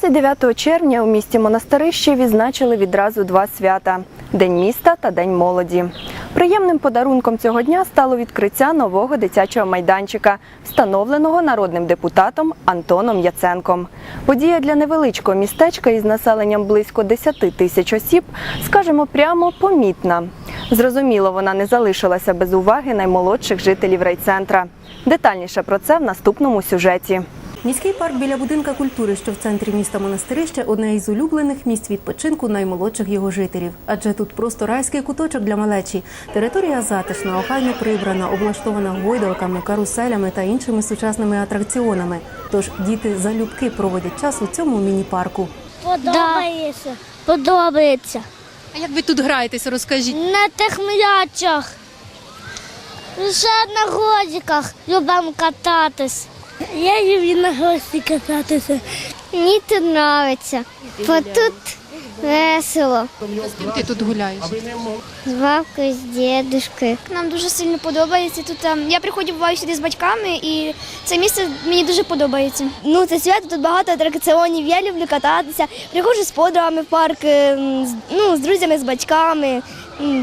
29 червня у місті Монастирище відзначили відразу два свята День міста та День молоді. Приємним подарунком цього дня стало відкриття нового дитячого майданчика, встановленого народним депутатом Антоном Яценком. Подія для невеличкого містечка із населенням близько 10 тисяч осіб, скажімо прямо, помітна. Зрозуміло, вона не залишилася без уваги наймолодших жителів райцентра. Детальніше про це в наступному сюжеті. Міський парк біля будинка культури, що в центрі міста Монастирище, одне із улюблених місць відпочинку наймолодших його жителів. Адже тут просто райський куточок для малечі. Територія затишна, охайно прибрана, облаштована гойдалками, каруселями та іншими сучасними атракціонами. Тож діти залюбки проводять час у цьому міні-парку. Подобається. Подобається. А як ви тут граєтеся, розкажіть? На тих м'ячах. Ще на годиках любимо кататись. Я люблю на гості кататися. Мені тут подобається, бо тут весело. З ким ти тут гуляєш? З бабкою, з дідушкою. Нам дуже сильно подобається. Тут ем, я приходжу буваю сюди з батьками, і це місце мені дуже подобається. Ну, це свято, тут багато атракціонів. Я люблю кататися. Приходжу з подругами в парк, ем, з, ну, з друзями, з батьками,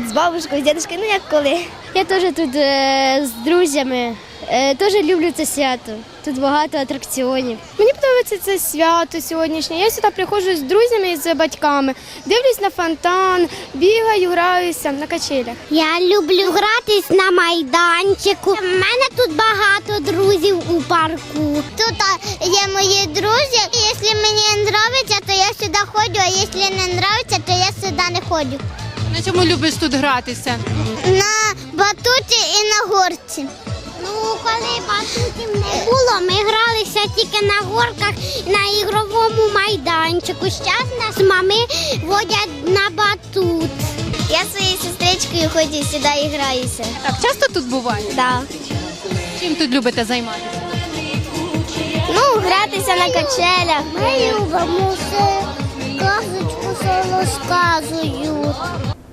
з бабушкою, з дідушкою, ну як коли. Я теж тут е, з друзями. Е, теж люблю це свято. Тут багато атракціонів. Мені подобається це свято сьогоднішнє. Я сюди приходжу з друзями і з батьками, дивлюсь на фонтан, бігаю, граюся на качелях. Я люблю гратись на майданчику. У мене тут багато друзів у парку. Тут є мої друзі. Якщо мені подобається, то я сюди ходжу, а якщо не подобається, то я сюди не ходжу. На чому любиш тут гратися? На батуті і на горці. Ну, коли батутів не було, ми гралися тільки на горках на ігровому майданчику. Зараз нас мами водять на батут. Я своєю сестричкою ходжу сюди і граюся. Так, часто тут буває? Да. Чим тут любите займатися? Ну, гратися на качелях. Ми любимо все. Казочку все розказують.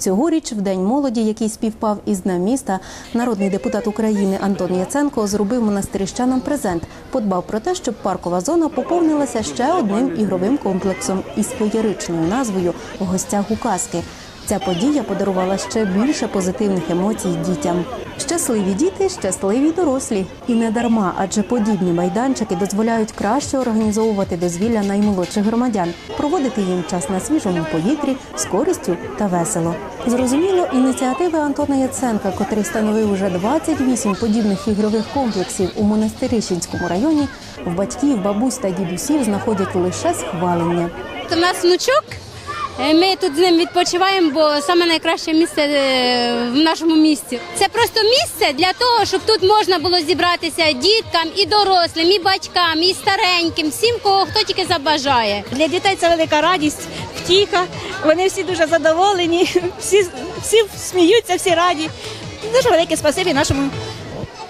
Цьогоріч, в День молоді, який співпав із Днем міста, народний депутат України Антон Яценко зробив монастирищанам презент. Подбав про те, щоб паркова зона поповнилася ще одним ігровим комплексом із феєричною назвою Гостя гостях у казки. Ця подія подарувала ще більше позитивних емоцій дітям. Щасливі діти, щасливі дорослі. І не дарма, адже подібні майданчики дозволяють краще організовувати дозвілля наймолодших громадян, проводити їм час на свіжому повітрі з користю та весело. Зрозуміло, ініціативи Антона Яценка, котрий встановив уже 28 подібних ігрових комплексів у Монастирищенському районі, в батьків, бабусь та дідусів знаходять лише схвалення. У нас внучок. Е, Ми тут з ним відпочиваємо, бо саме найкраще місце е, в нашому місті. Це просто місце для того, щоб тут можна було зібратися діткам і дорослим, і батькам, і стареньким, всім, кого хто тільки забажає. Для дітей це велика радість, втіха. Вони всі дуже задоволені, всі, всі сміються, всі раді. Дуже велике спасибі нашому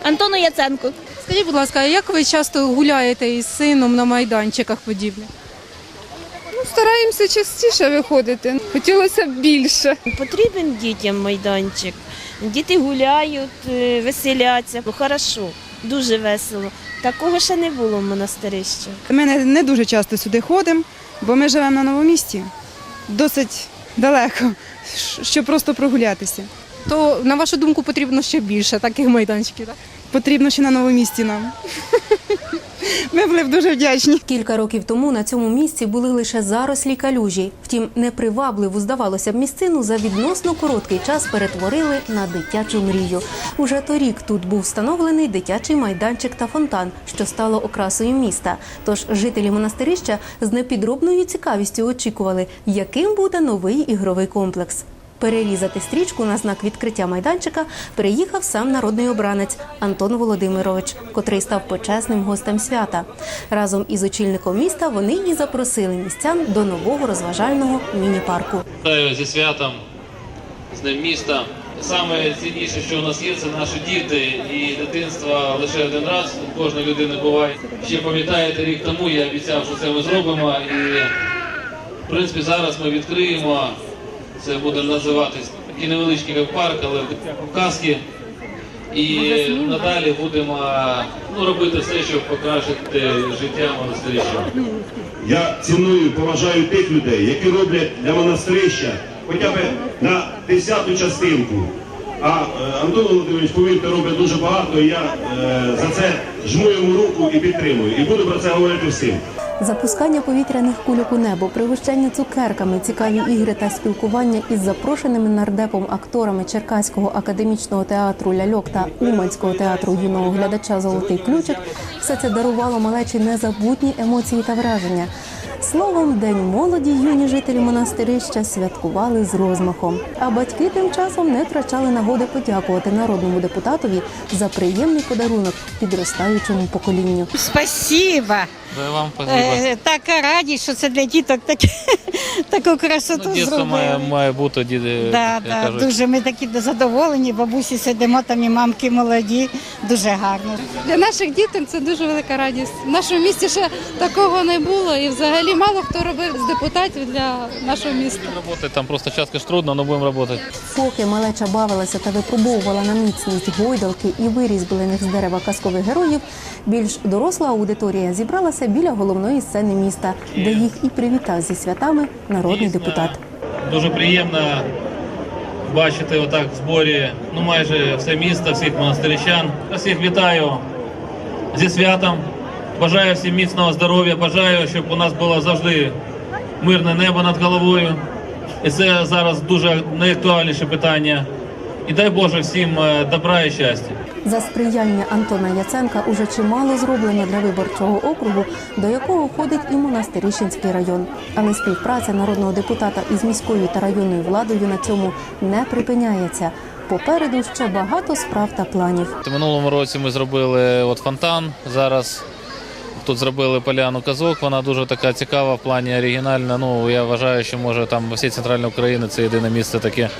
Антону Яценку. Скажіть, будь ласка, як ви часто гуляєте із сином на майданчиках подібних? Стараємося частіше виходити. Хотілося б більше. Потрібен дітям майданчик. Діти гуляють, е, веселяться. Ну, Хорошо, дуже весело. Такого ще не було в монастирищі. Ми не, не дуже часто сюди ходимо, бо ми живемо на новому місті. Досить далеко, щоб просто прогулятися. То, на вашу думку, потрібно ще більше таких майданчиків, так? Потрібно ще на новому місті нам. Ми були б дуже вдячні. Кілька років тому на цьому місці були лише зарослі калюжі. Втім, непривабливу, здавалося б, місцину за відносно короткий час перетворили на дитячу мрію. Уже торік тут був встановлений дитячий майданчик та фонтан, що стало окрасою міста. Тож жителі монастирища з непідробною цікавістю очікували, яким буде новий ігровий комплекс. Перерізати стрічку на знак відкриття майданчика приїхав сам народний обранець Антон Володимирович, котрий став почесним гостем свята. Разом із очільником міста вони і запросили містян до нового розважального міні-парку. Зі святом, з Днем міста. Саме цінніше, що у нас є, це наші діти. І дитинство лише один раз у кожної людини буває. Ще пам'ятаєте, рік тому я обіцяв, що це ми зробимо. І в принципі зараз ми відкриємо. Це буде називатись такий невеличкий парк, але в казки. І надалі будемо ну, робити все, щоб покращити життя монастирища. Я ціную поважаю тих людей, які роблять для монастирища хоча б на десяту частинку. А е, Антон Володимирович, повірте, робить дуже багато, і я е, за це жму йому руку і підтримую. І буду про це говорити всім. Запускання повітряних кульок у небо, пригощення цукерками, цікаві ігри та спілкування із запрошеними нардепом акторами Черкаського академічного театру Ляльок та Уманського театру юного глядача Золотий ключик все це дарувало малечі незабутні емоції та враження. Словом, День молоді юні жителі монастирища святкували з розмахом. А батьки тим часом не втрачали нагоди подякувати народному депутатові за приємний подарунок підростаючому поколінню. Спасибо. вам Е, така радість, що це для діток таке, таку красоту зробили. Ну, має бути діти. Да, да, дуже ми такі задоволені. Бабусі сидимо там і мамки молоді. Дуже гарно. Для наших діток це дуже велика радість. В нашому місті ще такого не було, і взагалі мало хто робив з депутатів для нашого міста. Роботи там просто часто ж трудно, але будемо працювати. Поки малеча бавилася та випробовувала на міцність гойдалки і вирізблених з дерева казкових героїв, більш доросла аудиторія зібралася біля головної сцени міста, де їх і привітав зі святами народний депутат. Дуже приємно бачити отак в зборі ну майже все місто, всіх монастирищан. Всіх вітаю зі святом. Бажаю всім міцного здоров'я. Бажаю, щоб у нас було завжди мирне небо над головою. І це зараз дуже найактуальніше питання. І дай Боже всім е, добра і щастя. За сприяння Антона Яценка уже чимало зроблено для виборчого округу, до якого входить і монастирищенський район. Але співпраця народного депутата із міською та районною владою на цьому не припиняється. Попереду ще багато справ та планів. В минулому році ми зробили от фонтан. Зараз тут зробили поляну казок. Вона дуже така цікава в плані оригінальна. Ну я вважаю, що може там в всій центральній Україні це єдине місце таке.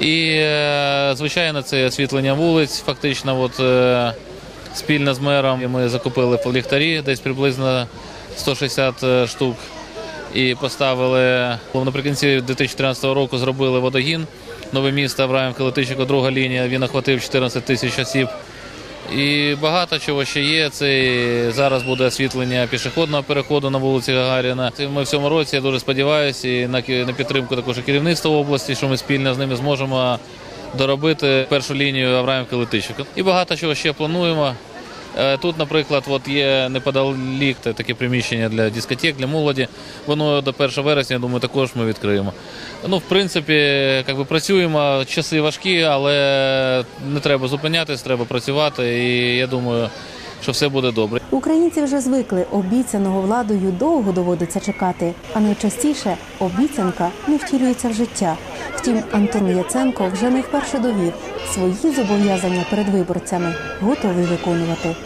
І е, звичайно, це освітлення вулиць. Фактично, от е, спільно з мером ми закупили ліхтарі, десь приблизно 160 штук. І поставили наприкінці 2013 року. Зробили водогін. Нове місто Авраївка Летиченко, друга лінія. Він охватив 14 тисяч осіб. І багато чого ще є. Це зараз буде освітлення пішохідного переходу на вулиці Гагаріна. Ми в цьому році, я дуже сподіваюся, і на підтримку також керівництва області, що ми спільно з ними зможемо доробити першу лінію Авраївки Летиченко. І багато чого ще плануємо. Е, Тут, наприклад, от є неподалік та- таке приміщення для дискотек, для молоді. Воно до 1 вересня, я думаю, також ми відкриємо. Ну, в принципі, як би працюємо, часи важкі, але не треба зупинятись, треба працювати. І я думаю, що все буде добре. Українці вже звикли, обіцяного владою довго доводиться чекати, а найчастіше обіцянка не втілюється в життя. Втім, Антон Яценко вже не вперше довів свої зобов'язання перед виборцями, готовий виконувати.